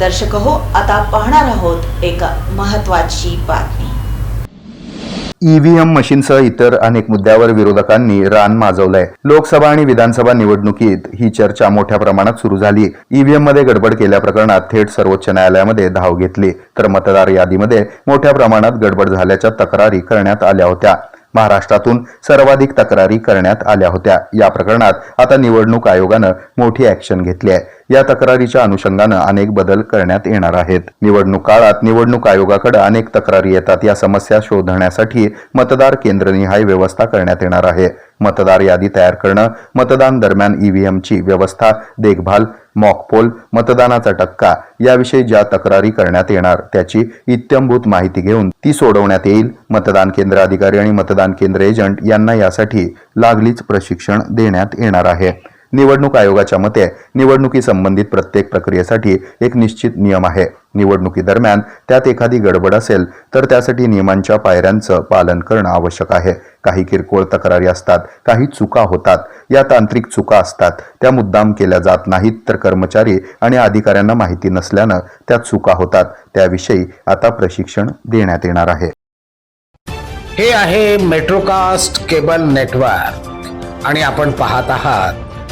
दर्शक हो आता पाहणार आहोत एक महत्वाची बातमी. ईव्हीएम मशीनसह इतर अनेक मुद्द्यावर विरोधकांनी रान माजवलंय. लोकसभा आणि विधानसभा निवडणुकीत ही चर्चा मोठ्या प्रमाणात सुरू झाली. ईव्हीएममध्ये गडबड केल्या प्रकरणात थेट सर्वोच्च न्यायालयामध्ये धाव घेतली. तर मतदार यादीमध्ये मोठ्या प्रमाणात गडबड झाल्याच्या तक्रारी करण्यात आल्या होत्या. महाराष्ट्रातून सर्वाधिक तक्रारी करण्यात आल्या होत्या. या प्रकरणात आता निवडणूक आयोगानं मोठी ऍक्शन घेतली आहे. या तक्रारीच्या अनुषंगानं अनेक बदल करण्यात येणार आहेत. निवडणूक काळात निवडणूक आयोगाकडे अनेक तक्रारी येतात. या समस्या शोधण्यासाठी मतदार केंद्रनिहाय व्यवस्था करण्यात येणार आहे. मतदार यादी तयार करणं मतदान दरम्यान ईव्हीएमची व्यवस्था देखभाल मॉकपोल मतदानाचा टक्का याविषयी ज्या तक्रारी करण्यात येणार त्याची इत्यंभूत माहिती घेऊन ती सोडवण्यात येईल. मतदान केंद्र अधिकारी आणि मतदान केंद्र एजंट यांना यासाठी लागलीच प्रशिक्षण देण्यात येणार आहे. निवडणूक आयोगाच्या मते निवडणुकी संबंधित प्रत्येक प्रक्रियेसाठी एक निश्चित नियम आहे. निवडणुकीदरम्यान त्यात एखादी गडबड असेल तर त्यासाठी नियमांच्या पायऱ्यांचं पालन करणं आवश्यक आहे. काही किरकोळ तक्रारी असतात काही चुका होतात. या तांत्रिक चुका असतात. त्या मुद्दाम केल्या जात नाहीत तर कर्मचारी आणि अधिकाऱ्यांना माहिती नसल्यानं त्या चुका होतात. त्याविषयी आता प्रशिक्षण देण्यात येणार आहे. हे आहे मेट्रोकास्ट केबल नेटवर्क आणि आपण पाहत आहात